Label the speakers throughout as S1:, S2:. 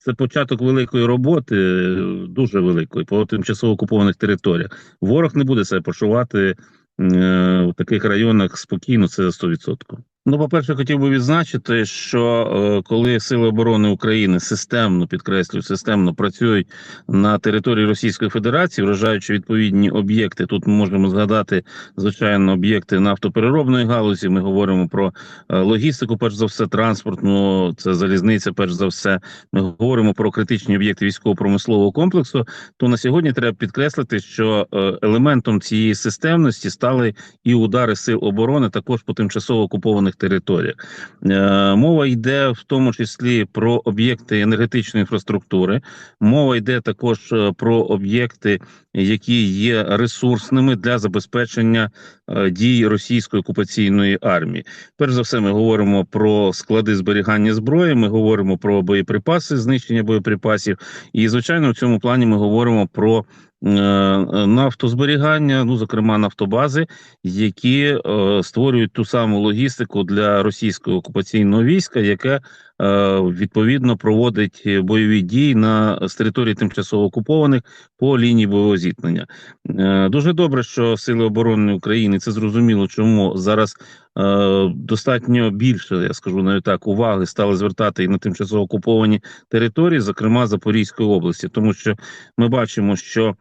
S1: це початок великої роботи, дуже великої по тимчасово окупованих територіях. Ворог не буде себе почувати е, в таких районах спокійно, це 100%. Ну, по-перше, хотів би відзначити, що е, коли Сили оборони України системно підкреслюю, системно працюють на території Російської Федерації, вражаючи відповідні об'єкти, тут ми можемо згадати звичайно об'єкти нафтопереробної галузі. Ми говоримо про е, логістику, перш за все, транспортну, це залізниця, перш за все. Ми говоримо про критичні об'єкти військово-промислового комплексу. То на сьогодні треба підкреслити, що е, елементом цієї системності стали і удари сил оборони, також по тимчасово окупованих територіях. Е, Мова йде в тому числі про об'єкти енергетичної інфраструктури. Мова йде також е, про об'єкти, які є ресурсними для забезпечення е, дій російської окупаційної армії. Перш за все, ми говоримо про склади зберігання зброї. Ми говоримо про боєприпаси, знищення боєприпасів. І звичайно, в цьому плані ми говоримо про нафтозберігання, ну зокрема нафтобази, які е, створюють ту саму логістику для російського окупаційного війська, яке е, відповідно проводить бойові дії на з території тимчасово окупованих по лінії бойового зіткнення. Е, дуже добре, що сили оборони України це зрозуміло, чому зараз е, достатньо більше, я скажу навіть так, уваги стали звертати і на тимчасово окуповані території, зокрема Запорізької області, тому що ми бачимо, що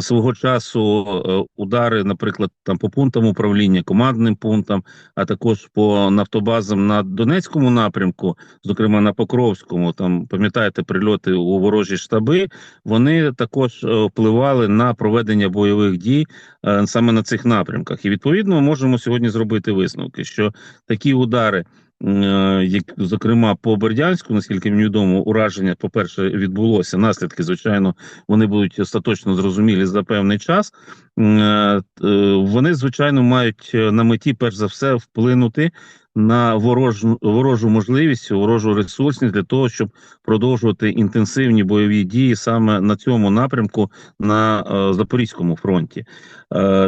S1: свого часу е, удари, наприклад, там по пунктам управління, командним пунктам, а також по нафтобазам на Донецькому напрямку, зокрема на Покровському, там пам'ятаєте прильоти у ворожі штаби, вони також е, впливали на проведення бойових дій е, саме на цих напрямках. І відповідно можемо сьогодні зробити висновки, що такі удари. Е, Як зокрема по Бердянську, наскільки мені відомо, ураження, по-перше, відбулося. Наслідки, звичайно, вони будуть остаточно зрозумілі за певний час. Е, е, Вони, звичайно, мають на меті, перш за все, вплинути на ворожу ворожу можливість, ворожу ресурсність для того, щоб продовжувати інтенсивні бойові дії саме на цьому напрямку на Запорізькому фронті.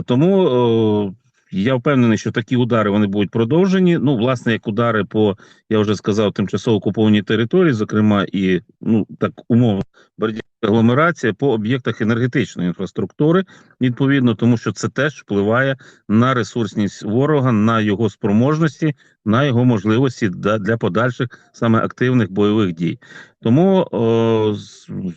S1: Тому я впевнений, що такі удари вони будуть продовжені. Ну, власне, як удари по я вже сказав, тимчасово окупованій території, зокрема, і ну так умовно Бердянська агломерація по об'єктах енергетичної інфраструктури, відповідно, тому що це теж впливає на ресурсність ворога, на його спроможності, на його можливості для, подальших саме активних бойових дій. Тому о,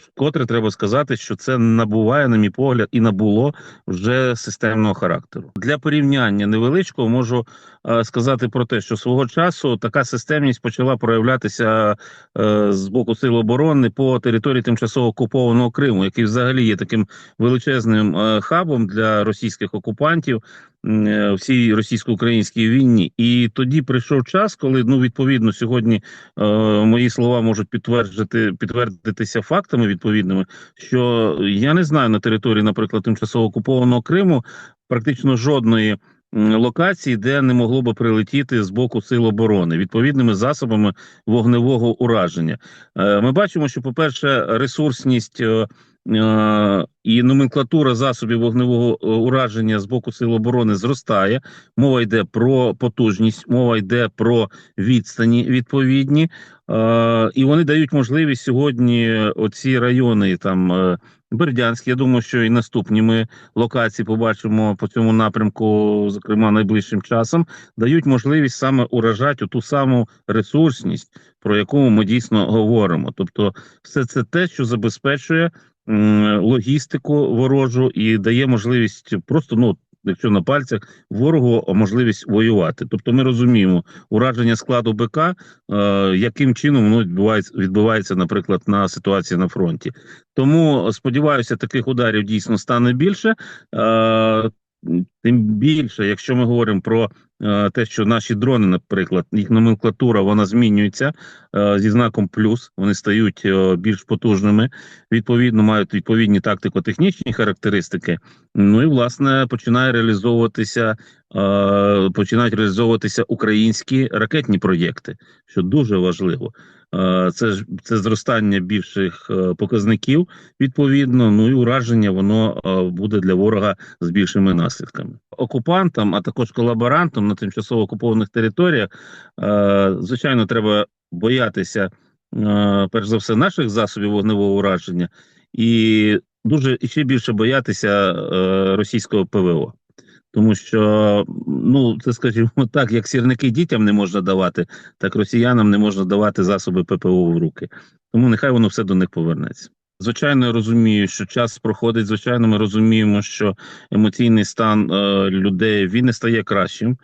S1: вкотре треба сказати, що це набуває, на мій погляд, і набуло вже системного характеру. Для порівняння невеличкого можу е, сказати про те, що свого часу така системність почала проявлятися е, з боку сил оборони по території тимчасово окупованого Криму, який взагалі є таким величезним е, хабом для російських окупантів е, в цій російсько-українській війні. І тоді прийшов час, коли ну відповідно сьогодні е, мої слова можуть підтвердити підтвердитися фактами відповідними, що я не знаю на території, наприклад, тимчасово окупованого Криму практично жодної. Локації, де не могло би прилетіти з боку сил оборони відповідними засобами вогневого ураження, Е, ми бачимо, що, по-перше, ресурсність е, е, і номенклатура засобів вогневого ураження з боку сил оборони зростає. Мова йде про потужність, мова йде про відстані відповідні, і вони дають можливість сьогодні оці райони там. е, Бердянськ, я думаю, що і наступні ми локації побачимо по цьому напрямку, зокрема найближчим часом, дають можливість саме уражати ту саму ресурсність, про яку ми дійсно говоримо. Тобто, все це те, що забезпечує логістику ворожу і дає можливість просто ну. Якщо на пальцях ворогу можливість воювати, тобто ми розуміємо ураження складу БК, е, яким чином воно відбувається, відбувається, наприклад, на ситуації на фронті. Тому сподіваюся, таких ударів дійсно стане більше. Е, Тим більше, якщо ми говоримо про е, те, що наші дрони, наприклад, їх номенклатура вона змінюється е, зі знаком плюс, вони стають е, більш потужними, відповідно, мають відповідні тактико-технічні характеристики. Ну і власне починає реалізовуватися, е, починають реалізовуватися українські ракетні проєкти, що дуже важливо. Е, Це ж це зростання більших е, показників, відповідно. Ну і ураження воно е, буде для ворога з більшими наслідками. Окупантам, а також колаборантам на тимчасово окупованих територіях, е, звичайно, треба боятися е, перш за все, наших засобів вогневого ураження, і дуже і ще більше боятися е, російського ПВО. Тому що, ну, це скажімо так, як сірники дітям не можна давати, так росіянам не можна давати засоби ППО в руки. Тому нехай воно все до них повернеться. Звичайно, я розумію, що час проходить. Звичайно, ми розуміємо, що емоційний стан е, людей він не стає кращим.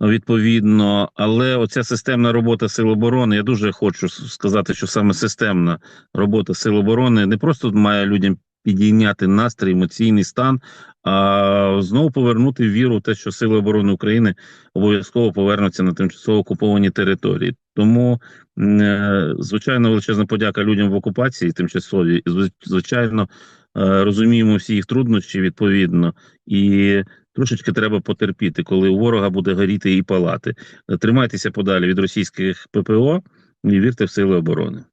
S1: Відповідно, але оця системна робота сил оборони, я дуже хочу сказати, що саме системна робота сил оборони не просто має людям підійняти настрій, емоційний стан, а знову повернути віру в те, що сили оборони України обов'язково повернуться на тимчасово окуповані території. Тому, е, звичайно, величезна подяка людям в окупації тимчасовій. І, зв- Звичайно, е, розуміємо всі їх труднощі відповідно, і трошечки треба потерпіти, коли у ворога буде горіти і палати. Тримайтеся подалі від російських ППО і вірте в сили оборони.